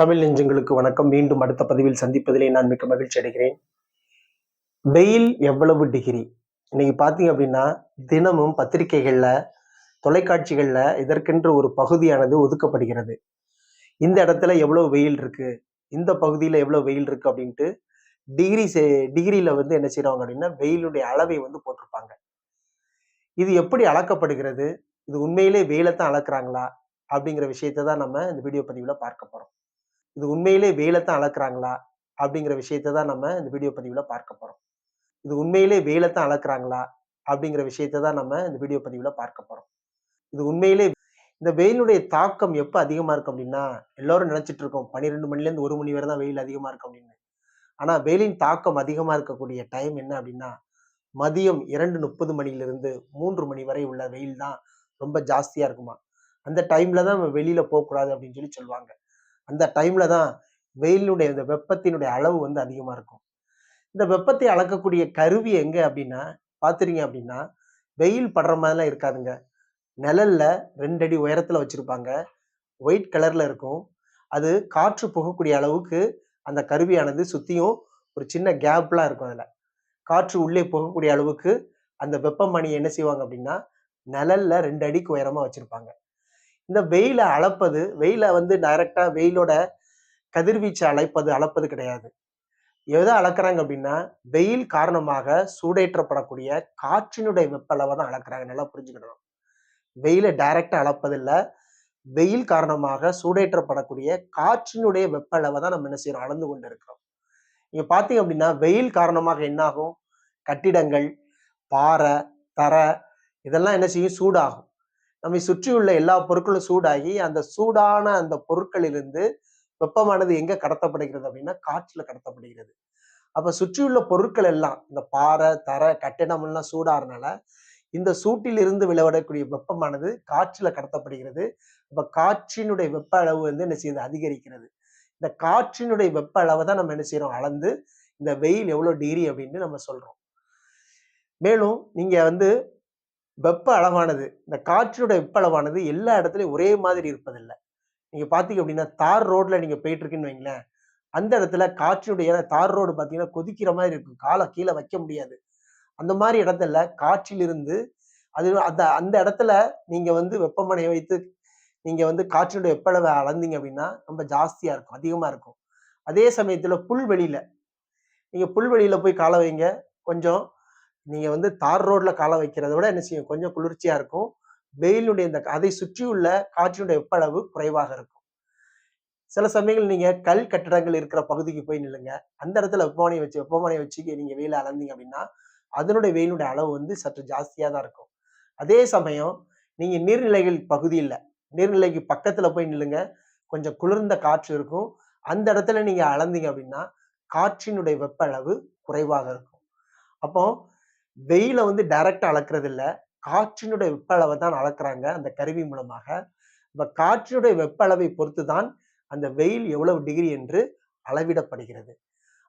தமிழ் நெஞ்சங்களுக்கு வணக்கம். மீண்டும் அடுத்த பதிவில் சந்திப்பதிலே நான் மிக்க மகிழ்ச்சி அடைகிறேன். வெயில் எவ்வளவு டிகிரி இன்னைக்கு பார்த்தீங்க அப்படின்னா தினமும் பத்திரிகைகளில் தொலைக்காட்சிகளில் இதற்கென்று ஒரு பகுதியானது ஒதுக்கப்படுகிறது. இந்த இடத்துல எவ்வளவு வெயில் இருக்கு? இந்த பகுதியில் எவ்வளவு வெயில் இருக்கு அப்படின்ட்டு டிகிரி டிகிரியில வந்து என்ன செய்கிறாங்க அப்படின்னா வெயிலுடைய அளவை வந்து போட்டிருப்பாங்க. இது எப்படி அளக்கப்படுகிறது? இது உண்மையிலே வெயிலை தான் அளக்குறாங்களா? அப்படிங்கிற விஷயத்தை தான் நம்ம இந்த வீடியோ பதிவில் பார்க்க போகிறோம் இது உண்மையிலே வெயிலத்தான் அளக்குறாங்களா? அப்படிங்கிற விஷயத்தை தான் நம்ம இந்த வீடியோ பதிவில் பார்க்க போகிறோம் இது உண்மையிலே வெயிலத்தான் அளக்குறாங்களா? அப்படிங்கிற விஷயத்தை தான் நம்ம இந்த வீடியோ பதிவில் பார்க்க போகிறோம் இது உண்மையிலே இந்த வெயிலுடைய தாக்கம் எப்போ அதிகமாக இருக்கும் அப்படின்னா எல்லாரும் நினச்சிட்டு இருக்கோம் பன்னிரெண்டு மணிலேருந்து ஒரு மணி வரை தான் வெயில் அதிகமாக இருக்கும் அப்படின்னு. ஆனால் வெயிலின் தாக்கம் அதிகமாக இருக்கக்கூடிய டைம் என்ன அப்படின்னா மதியம் இரண்டு முப்பது மணியிலிருந்து மூன்று மணி வரை உள்ள வெயில் தான் ரொம்ப ஜாஸ்தியாக இருக்குமா? அந்த டைமில் தான் நம்ம வெளியில் போகக்கூடாது அப்படின்னு சொல்லி சொல்லுவாங்க. அந்த டைம்ல தான் வெயிலுடைய இந்த வெப்பத்தினுடைய அளவு வந்து அதிகமாக இருக்கும். இந்த வெப்பத்தை அளக்கக்கூடிய கருவி எங்க அப்படின்னா பார்த்துறீங்க அப்படின்னா வெயில் படுற மாதிரிலாம் இருக்காதுங்க. நிழல்ல ரெண்டு அடி உயரத்துல வச்சிருப்பாங்க. ஒயிட் கலர்ல இருக்கும். அது காற்று புகக்கூடிய அளவுக்கு அந்த கருவியானது சுத்தியும் ஒரு சின்ன கேப்லாம் இருக்கும் அதில். காற்று உள்ளே போகக்கூடிய அளவுக்கு அந்த வெப்பமணி என்ன செய்வாங்க அப்படின்னா நிழல்ல ரெண்டு அடிக்கு உயரமா வச்சிருப்பாங்க. இந்த வெயிலை அளப்பது வெயிலை வந்து டைரக்டா வெயிலோட கதிர்வீச்சை அழைப்பது அளப்பது கிடையாது. எதை அளக்குறாங்க அப்படின்னா வெயில் காரணமாக சூடேற்றப்படக்கூடிய காற்றினுடைய வெப்ப அளவை தான் அளக்குறாங்க. நல்லா புரிஞ்சுக்கணும். வெயிலை டைரக்டா அளப்பதில்லை. வெயில் காரணமாக சூடேற்றப்படக்கூடிய காற்றினுடைய வெப்ப அளவை தான் நம்ம என்ன செய்யறோம்? அளந்து கொண்டு இருக்கிறோம் இங்க பாத்தீங்க அப்படின்னா வெயில் காரணமாக என்னாகும்? கட்டிடங்கள் பாறை தர இதெல்லாம் என்ன செய்யும்? சூடாகும். நம்மை சுற்றியுள்ள எல்லா பொருட்களும் சூடாகி அந்த சூடான அந்த பொருட்களிலிருந்து வெப்பமானது எங்க கடத்தப்படுகிறது அப்படின்னா காற்றுல கடத்தப்படுகிறது. அப்ப சுற்றியுள்ள பொருட்கள் எல்லாம் இந்த பாறை தரை கட்டிடம் எல்லாம் சூடாறனால இந்த சூட்டிலிருந்து விளைவிடக்கூடிய வெப்பமானது காற்றுல கடத்தப்படுகிறது. அப்ப காற்றினுடைய வெப்ப அளவு வந்து என்ன செய்யுது? அதிகரிக்கிறது. இந்த காற்றினுடைய வெப்ப அளவை தான் நம்ம என்ன செய்யறோம் அளந்து இந்த வெயில் எவ்வளவு டிகிரி அப்படின்னு நம்ம சொல்றோம். மேலும் நீங்க வந்து வெப்ப அளவானது இந்த காற்றினுடைய வெப்ப அளவானது எல்லா இடத்துலையும் ஒரே மாதிரி இருப்பதில்லை. நீங்கள் பார்த்தீங்க அப்படின்னா தார் ரோட்டில் நீங்கள் போயிட்டுருக்குன்னு வைங்களேன். அந்த இடத்துல காற்றினுடைய தார் ரோடு பார்த்தீங்கன்னா கொதிக்கிற மாதிரி இருக்கும். காலை கீழே வைக்க முடியாது. அந்த மாதிரி இடத்துல காற்றிலிருந்து அது அந்த அந்த இடத்துல நீங்கள் வந்து வெப்பமனையை வைத்து நீங்கள் வந்து காற்றினுடைய வெப்பளவை அளந்தீங்க அப்படின்னா ரொம்ப ஜாஸ்தியாக இருக்கும் அதிகமாக இருக்கும். அதே சமயத்தில் புல்வெளியில் நீங்கள் புல்வெளியில் போய் காலை வைங்க. கொஞ்சம் நீங்க வந்து தார் ரோட்ல காலை வைக்கிறத விட என்ன செய்யும்? கொஞ்சம் குளிர்ச்சியா இருக்கும். வெயிலுடைய இந்த அதை சுற்றியுள்ள காற்றினுடைய வெப்பளவு குறைவாக இருக்கும். சில சமயங்கள் நீங்க கல் கட்டடங்கள் இருக்கிற பகுதிக்கு போய் நில்லுங்க. அந்த இடத்துல வெப்பமானியை வச்சு வெப்பமானியை வச்சு நீங்க வெயில் அளந்தீங்க அப்படின்னா அதனுடைய வெயிலுடைய அளவு வந்து சற்று ஜாஸ்தியா தான் இருக்கும். அதே சமயம் நீங்க நீர்நிலைகள் பகுதியில் நீர்நிலைக்கு பக்கத்துல போய் நில்லுங்க. கொஞ்சம் குளிர்ந்த காற்று இருக்கும். அந்த இடத்துல நீங்க அளந்தீங்க அப்படின்னா காற்றினுடைய வெப்ப அளவு குறைவாக இருக்கும். அப்போ வெயில வந்து டைரக்டா அளக்குறது இல்ல காற்றினுடைய வெப்ப அளவை தான் அளக்குறாங்க அந்த கருவி மூலமாக. இப்ப காற்றினுடைய வெப்ப அளவை பொறுத்து தான் அந்த வெயில் எவ்வளவு டிகிரி என்று அளவிடப்படுகிறது.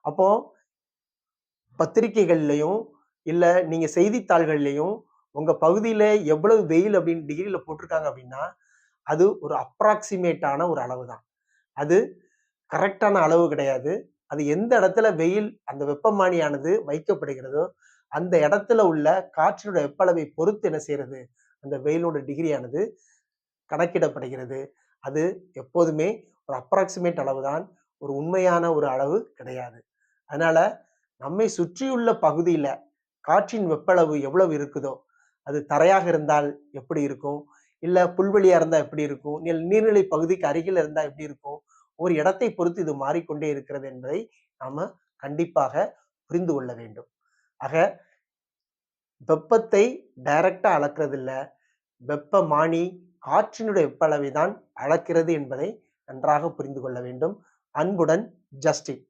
அப்போ பத்திரிகைகள்லையும் இல்ல நீங்க செய்தித்தாள்கள்லையும் உங்க பகுதியில எவ்வளவு வெயில் அப்படின்னு டிகிரியில போட்டிருக்காங்க அப்படின்னா அது ஒரு அப்ராக்சிமேட்டான ஒரு அளவு தான் அது கரெக்டான அளவு கிடையாது. அது எந்த இடத்துல வெயில் அந்த வெப்பமானியானது வைக்கப்படுகிறதோ அந்த இடத்துல உள்ள காற்றினுடைய வெப்பளவை பொறுத்து என்ன செய்யறது? அந்த வெயிலோட டிகிரியானது கணக்கிடப்படுகிறது. அது எப்போதுமே ஒரு அப்ராக்சிமேட் அளவு தான் ஒரு உண்மையான ஒரு அளவு கிடையாது. அதனால நம்மை சுற்றியுள்ள பகுதியில காற்றின் வெப்பளவு எவ்வளவு இருக்குதோ அது தரையாக இருந்தால் எப்படி இருக்கும்? இல்ல புல்வெளியா இருந்தா எப்படி இருக்கும்? நீர்நிலை பகுதிக்கு அருகில் இருந்தா எப்படி இருக்கும்? ஒரு இடத்தை பொறுத்து இது மாறிக்கொண்டே இருக்கிறது என்பதை நாம கண்டிப்பாக புரிந்து கொள்ள வேண்டும். ஆக வெப்பத்தை டைரக்டாக அளக்கிறது இல்லை வெப்பமானி காற்றினுடைய வெப்பளவை தான் அளக்கிறது என்பதை நன்றாக புரிந்து கொள்ள வேண்டும். அன்புடன் ஜஸ்டின்.